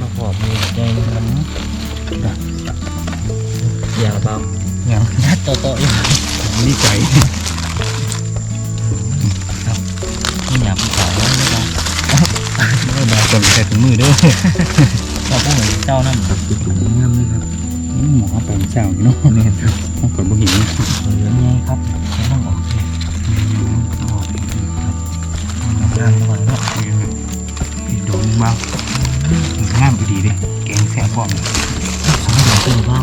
มาขอบมือใหญ่นะครับอย่าเบาอยังยัดโตโตๆอยู่ดีใจครับนี่อย่าผู้สาวนะไม่ต้องไม่บาจนใส่ถุงมือด้วยเราต้เหมือนเจ้านั่นครับจุดถุงงามเลยครับหมอไปเช้าอยู่เนาะนี่ครับต้องกดบุหินเหลืองไงครับไม่ต้องออกเลยออกงามระวังเนาะอีกโดนบ้าง งามดีเลยแกงแซ่บพร้อมสองดอกเป็นเบา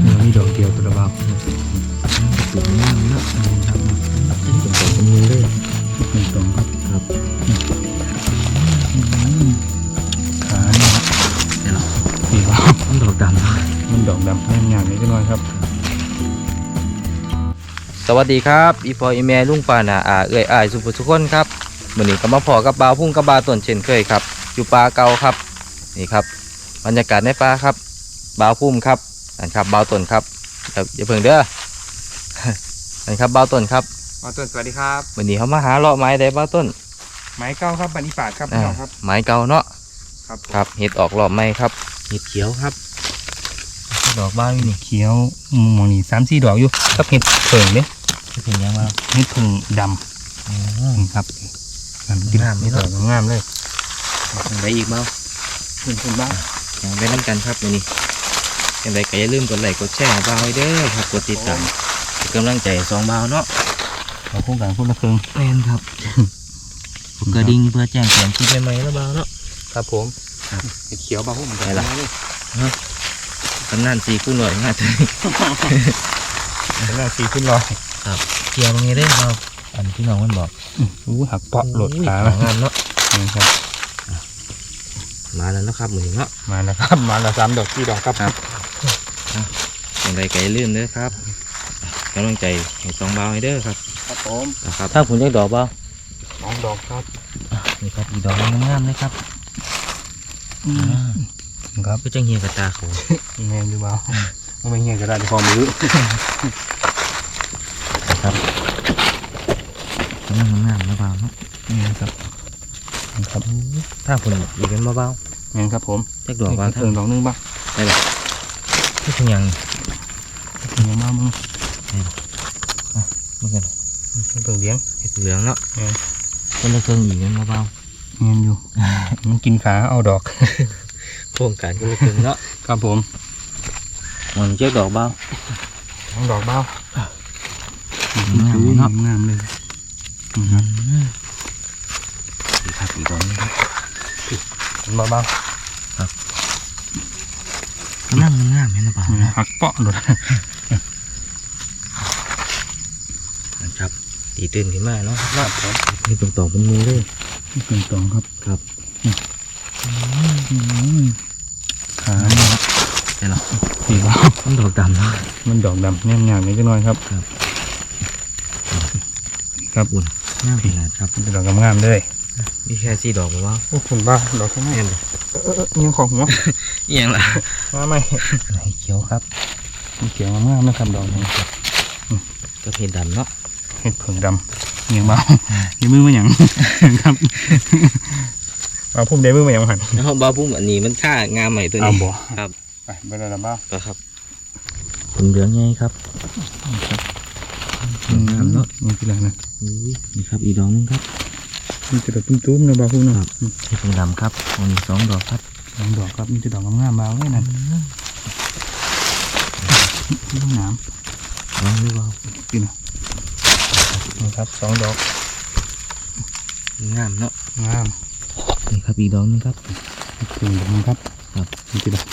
เนื้อมีดอกเดียวตัวละบ้าถุงงามเนาะครับเป็นจุดตกเป็นมือเลยเป็นตรงครับครับขาเนี่ยเดี๋ยวเราสีว่าต้องดอกดำเนาะมันดอกดำแน่นงานนี้ก็น้อยครับสวัสดีครับ อีพออีแม่ลุงปานาอาเอื้อยอายสุภสุคนครับวันนี้ก็มาพอกับบาวพุ่งกับบาวต้นเช่นเคยครับ อยู่ป่าเก่าครับ นี่ครับ บรรยากาศในป่าครับบาวพุ่มครับนั่นครับบาวต้นครับอย่าอย่าเพิ่งเด้อนั่นครับบาวต้นครับมาต้นสวัสดีครับวันนี้เขามาหาเลาะไม้ได้บาวต้น ไม้เก้าครับบันนี้ปาดครับอ่าพี่น้องครับไม้เก่าเนาะครับครับเห็ดออกรอบไม้ครับเห็ดเขียวครับดอกบ้าอยู่นี่เขียวมองนี่สามสี่ดอกอยู่กับเห็ดเผิงเนี่ยจะเป็นยังไงบ้างเห็ดเผิงดอืมำนี่ครับงามงามไหมนี่ครัดบอกงามเลยยัง ไงอีกเบ้าขึ้นขึ้นบ้างยังไปน้ำกันครับวันนี้ยังไงก็อย่าลืมกดไลค์กดแชร์ให้บาวไว้เด้อครับกดติดตามเป็นกำลังใจให้สองบาวเนาะเราโครงการคนละครึ่งแมนครับกระดิ่งเพื่อแจ้งเตือนคลิปใหม่ๆแล้วเบาเนาะครับผมเห็ดเขียวบ้าพุ่มกันไหนล่ะกำนันสีคู่หน่อยมากเลยแล้วสีขึ้นลอยเกี่ยวตรงนี้ได้เบาอันที่น้องมันบอกอู้หักเปาะหลดขาขแล้วงามเนาะนะครับ มาแล้วนะครับมือนี้เนาะมาแล้วครับ มาแล้วสามดอกสี่ดอกครับครับอย่างไรก็อย่าลืมเด้อครับกำลังใจให้สองบาวให้เด้อครับครับผมนะครับถ้าผมเรียกดอกเบาสองดอกครับนี่ครับอีกดอกงามๆเลยครับครับก็จังเฮียกับตาเขาแมนดูบ้าไม่เงี้ยก็ได้พอมือครับงามงามๆนะเบาเนาะนี่ครับนี่ครับถ้าผมอีกเป็นเบาแมนครับผมๆแจ็คดอกเบาเพิ่งดอกนึงบ้างที่เป็นยังยังมามึงเมื่อกี้เพิ่งเลี้ยงเห็ดเหลืองเนาะเออคนละเครื่องอีกเป็นเบาแมนอยู่มันกินขาเอาดอกๆโครงการคนละเครื่องเนาะครับผมมันแจ็คดอกเบาสองดอกเบ้างามเลยเนาะงามเลยนะครับอีกครับอีกดอกนึงครับ เบาเบางามงามๆเห็นหรือเปล่าหักเปาะหลดนะครับตีตื่นขึ้นมาเนาะครับผมนี่ตรงต่อเป็นมือเลยเพิ่งตองครับครับขาเนี่ยครับใช่หรอสีว่ามันดอกดำเนาะมันดอกดำแนมงามนิดหน่อยครับ ครับครับงามขนาดครับเป็นดอกงามๆเลย มีแค่สี่ดอกบอกว่าโอ้คุณบ้าดอกข้างหน้าแม่นเออยังของหัวเอียงล่ะมาไหมไหนเขียวครับมันเขียวงามๆนะครับดอกนี้ก็เห็ดดำเนาะเห็ดเผิงดำยังเบายังมือมาหยังครับเอาพุ่มได้มือมาหยังหันแล้วบ้าพุ่มอันนี้มันค่างามใหม่ตัวเอานี้บ่ครับไปไปเลยละบ้าก็ครับผมเหลืองไงครับงามเนาะนี่คืออะไรนะอุ้ยนี่ครับอีกดอกนึงครับ มันจะดอกตุ้มๆนะบ้าพุ่มเนาะเห็ดดำครับอันนี้สองดอกครับสองดอกครับมันจะดอกงามๆเบาเลยนั่นต้นน้ลองดูเบาำกินนะนี่ครับสองดอกงามเนาะงามนี่ครับอีกดอกนึงครับถึงดอกนึงครับครับนี่คือดอก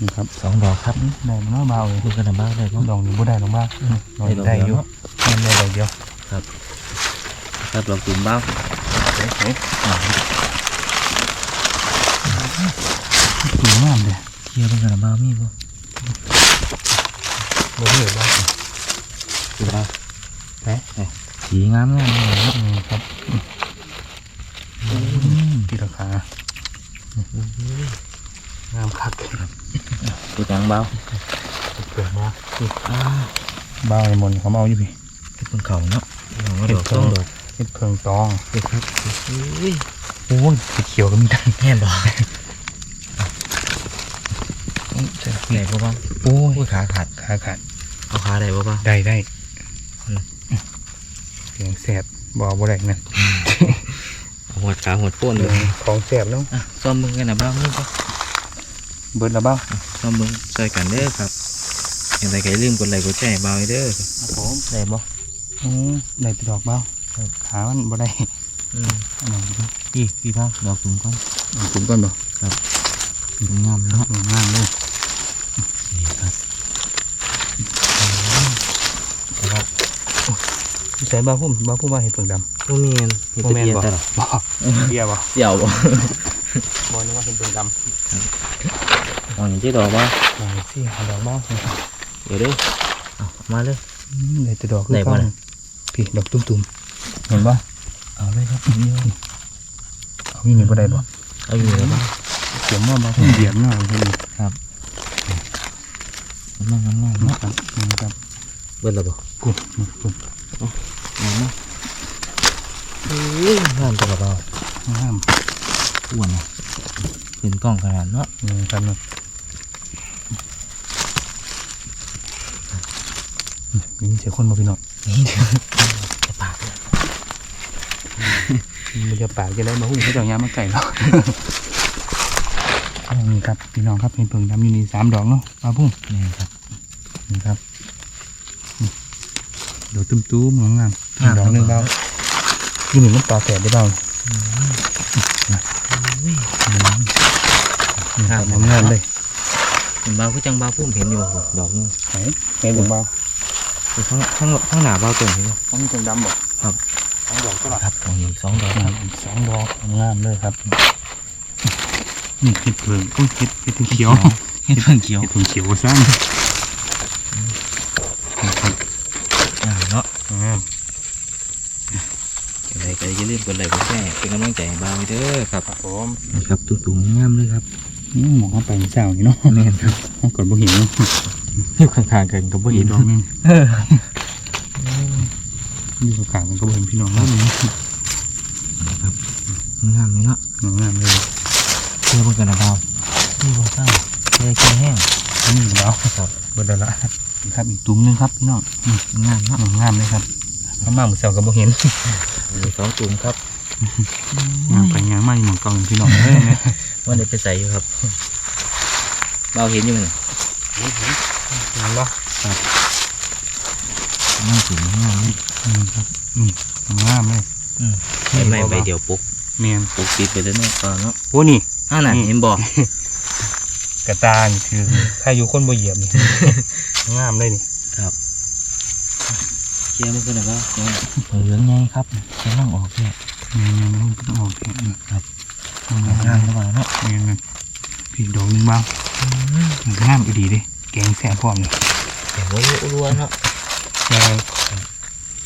นี่ครับสองดอกครับได้มันน้อยเบาเลยดูกระดาษบ้าเลยดอกนี้บ่ได้หรอกบ้าดอกนี้ได้อยู่มันได้ดอกเดียวครับดอกกลุ่มบ้าเฮ้ยเฮ้ยสวงามเลยเขียวเป็นกระบ้ามีบ่บ่เหนื่อบ้าดูบ้าเฮ้ยสีงามงามเลยครับนี่ครับที่ราคางามคักครับตัวจังเบาเกิดมาอ่าบ้าไอ้มนเขาเอาอยู่พี่เป็นเขาเนาะดอกดอกต้องดอก เห็ดเพิงตองเด็ดครับอุ้ยโอ้ยเขียวๆก็มีดังแน่นบ่ใช่ไหนบ่บ้างโอ้ยอุ้ยขาขาดขาขาดเอาขาได้บ่บ้างได้ได้อืมเสียงแสบบอกบ่ได้นะหัวขาหัวโป้นเลยของแสบเนาะอะซ้อมมึงกันนะบ้างมึงก็เบิดและบ้าซ้อมมึงช่วยกันเด้อครับอย่างไรก็อย่าลืมกดไลค์กดแชร์ให้เบาไว้เด้อครับผมได้บ่อืมได้ไปดอกเบ้าครับ ขามันบ่ได้อืมอันนั้นดูพี่พี่บ้างดอกถุงก่อนเอาผมก่อนบ่งามเนาะงามเลยนี่ครับครับใส่บ้าพุ่มบ้าพุ่มว่าเห็ดเผือกดบ่แม่นเฮ็ดำแตะเบียร์ตลอดบ่เบียร์บ่เสี่ยวบ่บ่นึกว่าเห็ดเผือกดอ๋อนี่จิดอกบ่ำมาสิหาดอกเบ้าเดี๋ยวเด้อเอามาเลยอืมได้แต่ดอกไหนบ่น่ะพี่ดอกตุ้มๆ เห็นบ่เอาเลยครับเอาวิ่งนี่บ่ได้บ่เอาอยู่แล้วบ้างเสียงว่าบ้าพุ่มเหยียบหน่อยเห็นบ่งามงามงามเนาะครับนี่ครับเบิดแล้วบ่พุ่มนี่พุ่มงามเนาะเอ้ยงามตลอดบ่งามอ้วนเนาะเห็นกล้องขนาดเนาะนี่ครับเนาะนี่เสียคนบ่พี่น้องนี่เดี๋ยวจะปากเลย มันจะปากจะได้มาหุ้มเขาจะเอายามาไก่แล้วนี่ครับพี่น้องครับเห็นเพิ่งดำอยู่นี่สามดอกเนาะมาพุ่งนี่ครับนี่ครับนี่เดี๋ยวตุ้มตุ้มๆงามๆงามดอกหนึ่งครัเบาบที่หนึ่งมันปลาแฝดได้เบาอุ้ยนี่ครับงามๆเลยเห็นบ่าวคือจังบ่าวพุ่มเห็นอยู่ดอกนึงไหนเห็นถึงเบาอยู่ข้างข้างข้างหน้าบ่าวต้นเห็นบ่ต้องเป็นดำบ่ครับสองดอ กก็ละครับตรงนี้สองดอกงามอีกสองดอกงามเลยครับ นี่เห็ดเพิ่งอุ้ยเห็ดเห็ดเขียวเห็ดเพิ่งเขียวเห็ดเพิ่งเขียวซ้ำนี่ครับอ่าเนาะงามอะไรก็อย่าลืมกดไลค์กดแชร์เป็นกำลังใจให้บ่าวไว้เด้อครับครับผมนี่ครับตุ้งๆงามเลยครับนี่หมองเข้าไปเช้านี่เนาะแม่นครับห้องกดบ่เห็นเนาะอยู่ข้างๆกันก็บ่เห็นดอกนึง นี่ก็ขางมันก็บ่เห็นพี่น้องแล้วนี่งามเลยเนาะงามเลยเชื่อบิ่งกันนะบ่าวนี่บ่เศร้าเชื่อแค่แห้งนี่แล้วครับบดแล้วละครับอีกตุ้มหนึงครับพี่น้องงามเนาะงามเลยครับข้ามาหมือเสาก็บ่เห็นมีสองตุ่มครับงามไปงามมาอยู่หมองกองพี่น้องเอ้ยนะว่าได้ไปใส่อยู่ครับเราเห็นอยู่ไหมนี่งามบ่งาม สูงงามเลยอืมครับอืมงามเลยใบไม้ใบเดียวปุ๊กเมียนปุ๊กติดไปแล้วเนาะก็เนาะโอ้นี่อ่าน่ะนี่เห็นบ่กกระตานคือถ้าอยู่คนบ่เหยียบนี่งามเลยนี่ครับเชื่อมันก็ได้ว่าเหลืองไงครับกำลังออกเนี่ยนี่นี่มันต้องออกแค่นี้ครับงามงามหรือเปล่าเนาะเมียนมันพี่ดอกนึงบ้างงามอีดีเด้แกงแซ่บพร้อมนี่แต่ว่ารัวๆเนาะ แกง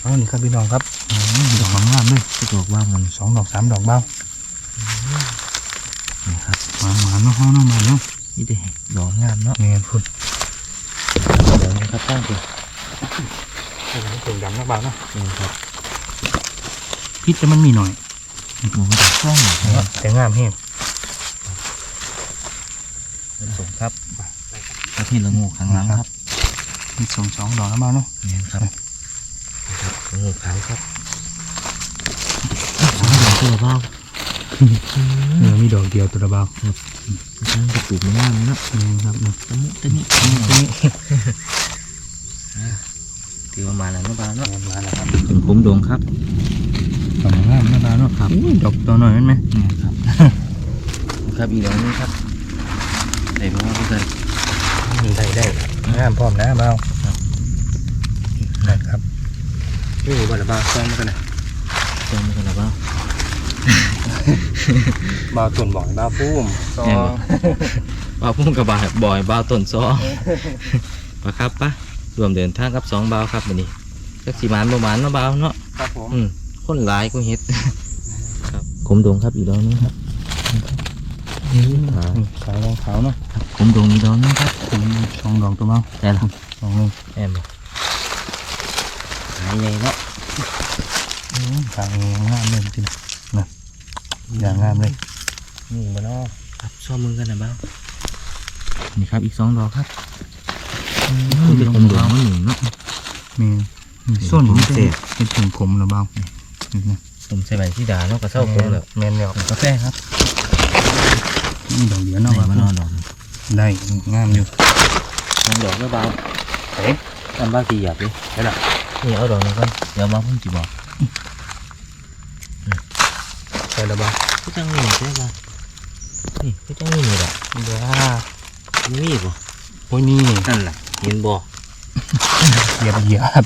เอานี่ครับพี่น้องครับอืมดอกงามๆเลยสะดวกว่ามันสองดอกสามดอกเบ้านี่ครับหวานหวานๆเนาะเฮาเนาะมาเนาะนี่ได้ดอกงามเนาะเมียนพุ่นเดี๋ยวนี้ครับตั้งเป็นเก่งดำนักบ้าเนาะนี่ครับพิษแต่มันมีหน่อยหมูดอกช่องเนาะแต่งามแห้งเป็นสมครับประเทศละงูข้างหลังครับ มีสองสองดอกแล้วบ้าเนาะนี่ครับนี่ครับละงูขาวครับสองดอกตัวเบาเออมีดอกเดียวตัวละเบ้าทั้งกระปุกมันงามเนาะเมียนครับเนาะตะมุตะนิตัวนี้ถือว่ามาแล้วเนาะบาเนาะมาแล้วครับเป็นผมดงครับดอกงามนะบ้าเนาะครับอุ้ยดอกตัวหน่อยเห็นไหมนี่ครับครับอีกดอกนึงครับใส่มาด้วยกันได้ได้งามพร้อมนะเบ้านะครับนี่บ่ละเบ้าซ้อมกันนะเติมกันแล้วเปล่าเบ้าต้นบอกให้เบ้าปุ้มซ้อแม่นบ่มบ่าวพุ่งกับบาบ่อยบ่าวต้นซอปะครับปะรวมเดินทางกับสองบ่าวครับวันนี้จักสีมานประมาณเนาะบ่าวเนาะครับผมอืมคนหลายก็เฮ็ดครับขมดงครับอีกดอกนึงครับนี่ ขาขาวขาวเนาะขมดงอีกดอกนึงครับผมสองดอกตัวเบ้าได้ละสองหนึ่งแอมหายใหญ่เนาะขาวงามเลยจริงนะอย่างงามเลยนี่บ่เนาะครับซ้อมมือกันนะบ้างนี่ครับอีกสองดอกครับคือเป็นคนดวงมันหนึ่งเนาะมีส่วนผมเศษเป็นถึงขมหรือเปล่าผมใส่ใบที่ด่าเนาะกระเซ้าโคงแล้วแมนแล้วกาแฟครับ นี่ดอกเดียวไหนเนาะมานอนดอกได้งามอยู่สองดอกก็เบาเอ๊ะทำบ้าตีหยาบดิได้ละนี่เอาดอกนี้ก่อนเดี๋ยวมาพุ่งจีบอกใช่แล้วบ้างพี่จังนี่ใช่ป่ะนี่พี่จังนี่นี่แหละเดี๋ยวมีมีดบ่โอ้ยนี่นั่นแหละเห็นบ่เหยียบเหยียบ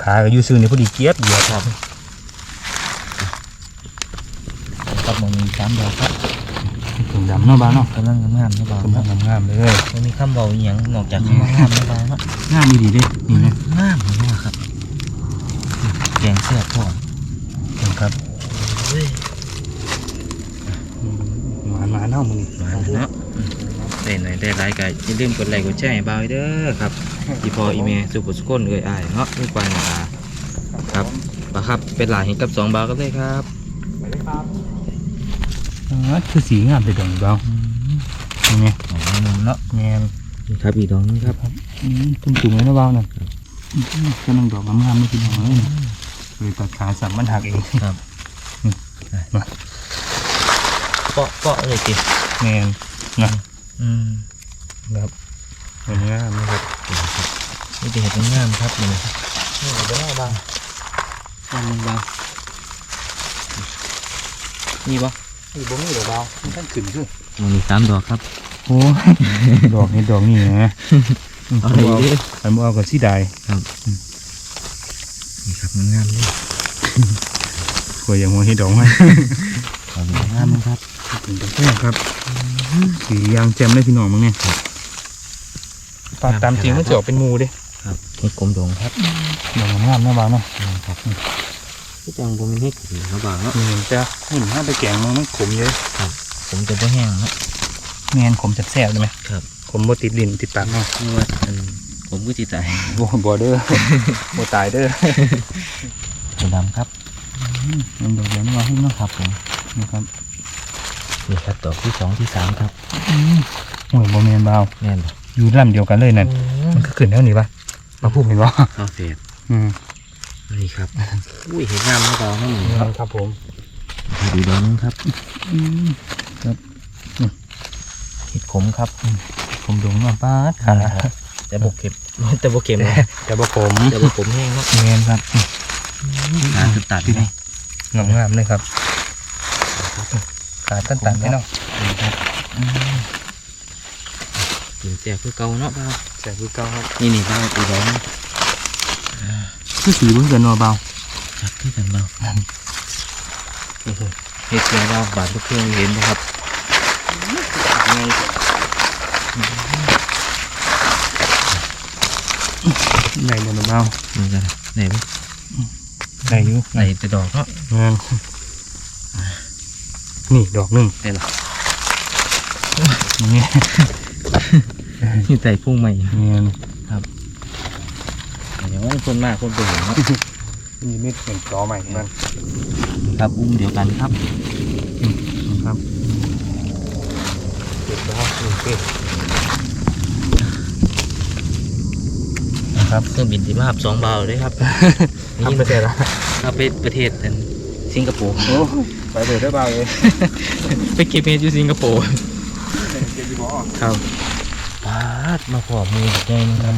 ขาก็อยู่ซื่อนี่พอดีเกียบเหยียบครับครับมันมีสามดอกครับ ถึงดำเนาะบ้าเนาะกำลังงามๆนาะบ่าวกำลังงามๆเลยมันมีคำเบาอย่างนอกจากคำว่างามเนาะบ่าวเนาะงามดีเด้นี่นะงามเนาะครับแกงเสื้อทอครับเฮ้ยหวานมาเนาะมึงมาเนาะได้หนได้หลายก็อย่าลืมกดไลค์กดแชร์ให้บ่าวเด้อครับอีพออีเมลสุขสุขคนเอ้ยอ้ายเนาะนี่กว่าน่ะครับบ่าครับเป็นหลายเห็นกับสองบ่าวกันเลยครับ อ๋อคือสีงามเลยดอกเบานี่ไงอ๋อเนาะแมนนี่ครับอีกดอกนึงครับอืมตุ้มตุ้มเลยนะเบาน่ะกำลังดอกงามๆไม่กินหอเลยเลยตัดขาสับมันหักเองครับเปาะเปาะเลยจิแมนนะอืมครับมันงามนะครับนี่เป็นเห็ดงามครับนี่นี่เดี๋ยวเอาบ้างบ้างนึงบ้างนี่ปะ นี่บ่มีดอกเบาท่านขึ้นคือมันมีสามดอกครับ โอ้ดอกนี้ดอกนี่นะเอาอะไรดิอันบ่เอากับสีใดนี่ครับงามเลยกลัวอย่างหัวเห็ดดอกไหมเอาดีงามครับถึงจะแค่ครับสียางแจ่มเลยพี่น้องมึงเนี่ยปลาตามจริงมันจะออกเป็นหมูเด้ครับเห็ดกลมดงครับดอกงามๆนะเบาเนาะครับ พี่จังผมเป็นเห็ดสีเขาบอกเนาะนี่จะหุ่นห้าไปแกงมันมันขมเยอะผมจะไม่แห้งเนาะแมนขมจัดแซ่บเลยไหมครับขมบ่ติดลิ้นติดปากเนาะนี่ว่าอันผมก็จิตใจบ่บ่เด้อบ่ตายเด้อตัวดำครับมันดอกเดียวนี่ว่าหุ่นเนาะครับผมนะครับนี่ครับดอกที่สองที่สามครับโอ้ยบ่แม่นเบาแน่นบ่อยู่ลำเดียวกันเลยนั่นมันก็ขึ้นแล้วนี่ปะมาพูดเห็นบ่ข้าวเสียอืม นี่ครับ อุ้ยเห็นงามนะเราให้หนูครับครับผมดูดอกนึงครับอืมเห็ดขมครับผมดงมาป้าดขาแต่บกเข็มแต่บกเข็มนะแต่บ่ขมแต่บกผมแห้งเนาะแม่นครับงานตัดไหมงามงามๆเลยครับขาตันตันๆเนาะกินแจกคือเก่าเนาะเบาแซ่บคือเก่าครับนี่นี่เบาอีดอกนึงคือสีเบิ่งกันเนาะเบาจักคือกันเบาโอ้โหเห็ดแก่เราบาดทุกเครื่องเห็น ไหมครับได้เลยเนาะเบาดูกันไหนบ้างได้อยู่ไหนแต่ดอกเนาะงานนี่ดอกหนึงได้หรอนี่นี่ใส่พุ่งใหม่แม่น เดี๋ยวคนมากคนไปเห็นเนาะนี่นิดเป็นจอใหม่มันครับอุ้มเดียวกันครับครับเก็บแล้วโอเคนะครับเครื่องบินที่มาหับสองเบาเลยครับทำไปเสร็จแล้วเราไปประเทศอันสิงคโปร์โอ้ไปเลยได้เบาเลยไปเก็บเห็ดอยู่สิงคโปร์เก็บดีบ่ครับปาดมาขอมือใจนึงครับ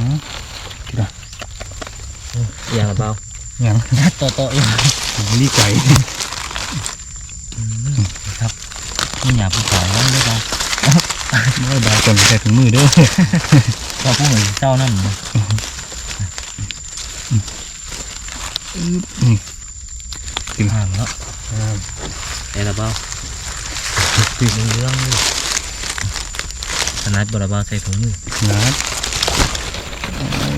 อย่างละเบายังนัดต่อต่ออีกรีไก่ครับนี่อยากผู้สาวนั่นด้วยกันไม่บาจนใส่ถุงมือเด้อก็ผู้เหมือนเจ้านั่นนะกินห่างเนาะอ่าไอ้ละเบาติดเรื่องนี่ขนาดบละเบาใส่ถุงมือนะ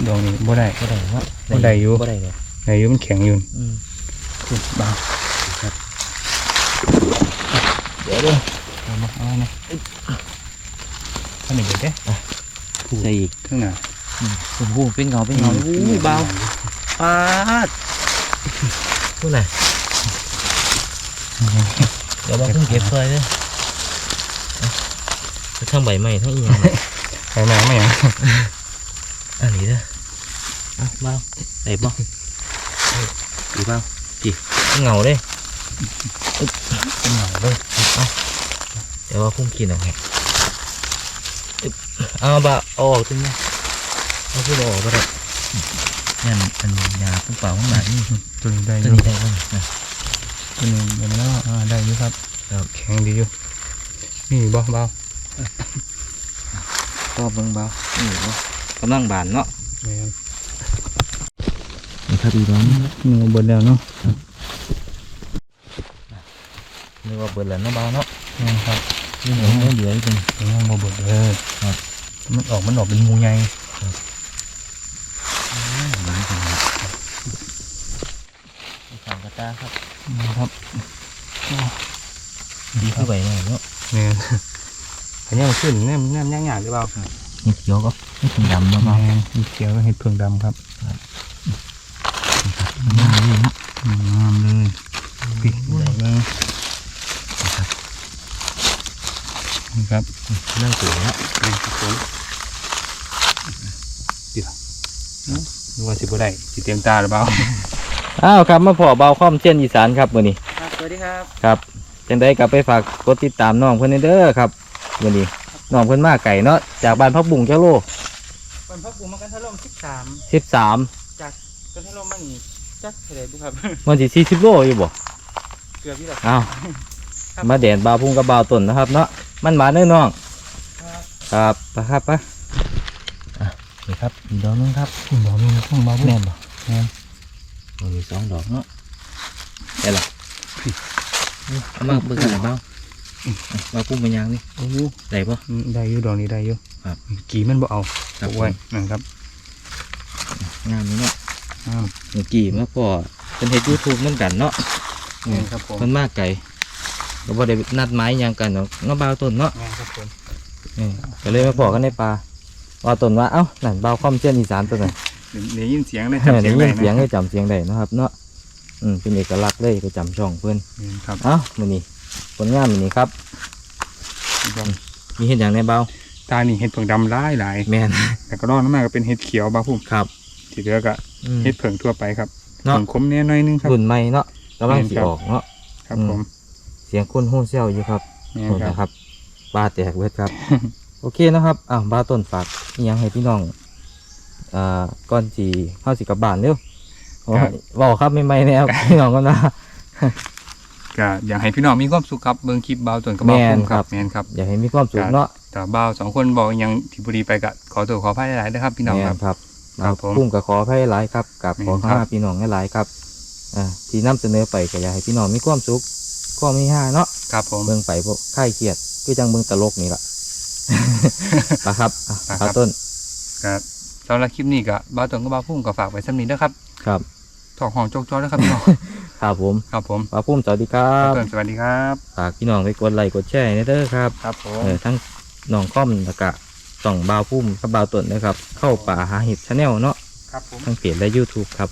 ดอกนี้บ่ได้ก็ได้เนาะบ่ได้อยู่ก็ได้เลยอายุมันแข็งอยู่อืมคุณบาเดี๋ยวเด้อเอามาเอาเนี่ยข้างหนึ่งเดี๋ยวเด้ใส่อีกข้างหน้าโอ้โหเป็นเงาเป็นเงาอุ้ยเบาปาดพูดไหนเดี๋ยวบางพุ่มเก็บซอยเด้าทั้งใบไม้ทั้งอีหยังใส่แมงไม่หยัง อันนี้เด้อเอาบ้าไอ้บ้าดีบ้าจีเหงาเลยเป็นหน่อยเลยเอาเดี๋ยวว่าพุ่มกินเอาไงอึ๊บเอาบ้าเอาออกจริงนะเอาพุ่มเอาออกก็ได้นั่นอันยาพุ่มเปล่าพุ่มหนานี่ตัวนี้ได้อตัวยู่นี้ได้บ้างนะตัวนี้เดี๋ยวนะอ่าได้อยู่ครับครับแข็งดีอยู่นี่บ่เบาก็เบิ่งเบานี่เนาะ กำลังบานเนาะแม่นนี่ครับอีร้อนเนื้อเบิดแล้วเนาะนึกว่าเบิดแล้วเนาะเบาเนาะแม่นครับนี่เหลือไม่เหลืออีกเป็นยังบ่เบิดเลยครับมันออกมันออกเป็นหมูใหญ่บานจังเลยสองกระตาครับนะครับดีขึ้นไปหน่อยเนาะเนี่ยอันนี้มันขึ้นแนมแนมย่างๆหรือเปล่า นี่เขียวก็ไม่ถึงดำแล้วแมเนาะนมีเขียวก็เห็ดเผือกดำครับนี่นี่นะอืมงามเลยปิดดอกเลยนี่ครับเรื่องสวยแล้วนี่ครับผมเดี๋ยวนึกว่าสิบ่ได้สิเตรียมตาหรือเปล่าอ้าวครับมาพอเบาข้อมเชียนอีสานครับมื้อนี้สวัสดีครับครับจังได้กลับไปฝากกดติดตามน้องเพิ่นเด้อครับมื้อนี้ น้องเพิ่นมาไก่เนาะจากบ้านพักบุงเจ้าโลวันพักบุญมากันทะลมสิบสาม13กันทะลมมันจักเท่าไหร่บุครับมันสิ40โลอยู่บ่เกือบพี่ละอ้าวครับมาแดนบาวพุ่งกับบาวต้นนะครับ เนาะมันหมาเด้อน้องครับไปครับไปอะนี่ครับอีกดอกนึงครับคุณบอกมีห้องมาบุญแม่นบ่แม่นมันมีสองดอกเนาะได้ละเอามาเบิ่งกันหน่อยเบ้า บาวพุ่งเป็นยังนี่โอ้โหได้ปะอืมได้อยู่ดอกนี้ได้อยู่ครับกี่มันบ่เอาครับเอาไว้นะครับงามนี่เนาะอ้าวเมื่อกี้มาพอเป็นเฮ็ดยูทูบเหมือนกันเนาะนี่ครับผมมันมากไกลก็บ่ได้นัดหมายหยังกันเนาะเนาะบาวต้นเนาะแม่นครับผมเออก็เลยมาพอกันในป่าว่าต้นว่าเอ้านั่นบาวคอมเชียนอีสานตัวนั้นเดี๋ยวได้ยินเสียงได้เออจำเสีได้ยงได้นะยินเสียงได้จำเสียงได้นะครับ เนาะอืมเป็นเอกลักษณ์เลยก็จำช่องเพื่อนแม่นครับเอ้ามื้อนี้ ผลงานมื้อนี้ครับมีเห็นอย่างในเบาตานี่เห็ดเผือกดำหลายหลายแม่นแต่ก็รอดน้ำมาก็เป็นเห็ดเขียวบาพุ่มครับที่เหลือก็อืมเห็ดเผือกทั่วไปครับเนาะผงคมแน่น้อยนึงครับรุ่นใหม่เนาะกำลังสิแม่นครับออกเนาะครับอืมผมเสียงคนฮู้เซี่ยวอยู่ครับแม่นโอ้ครับนะครับปลาแตกเวทครับ โอเคนะครับอ้าวบาต้นฝากอิหยังให้พี่น้องอ่าก่อนสิเฮาสิกลับบ้านเร็วโอ้ยเว้าครับใหม่ๆแนวพี่น้องกันนะ ก็อยากให้พี่น้องมีความสุขครับเบิ่งคลิปเบาส่วนกระบาแม่พุ่นมคครัรับบแม่นครับ อยากให้มีความสุขเนาะแต่เบาสองคนบอกยังที่บุรีไปก็ขอตัวขออภัยหลายๆนะครับ พี่น้องแม่ครับนครับครับผมพุ่มกับขอให้หลายครับกับขอแม่นครัข้าบพี่น้องให้หลายครับอ่าที่นำเสนอไปก็อยากให้พี่น้องมีความสุขความมีห้าเนาะครับผมเบิ่งไปพวกค่ายเครียดคือจังเบิ่งตลกนี่ล่ะปะครับอะปะคปรับลาต้นก็สำหรับคลิปนี้ก็เบาส่วนกระบาพุ่มก็ฝากไว้สำนี้นะครับ ครับถอกห้องโจกจ้อนะครับพี่น้อง ครับผมครับผมปลาพุ่มสวัสดีครับเพื่อนสวัสดีครับฝากพี่น้องไปกดไลค์กดแชร์ให้เด้อครับครับผมเออทั้งน้องค่อมแล้วก็ส่องบาวพุ่มกับบาวต้นนะครับ เข้าป่าหาเห็ดชาแนลเนาะครับผมทั้งเพจและ YouTube ครับ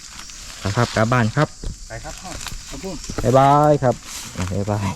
ปะครับกลับบ้านครับไปครับพ่อครับพุ่มบ๊ายบายครับอะบ๊ายบาย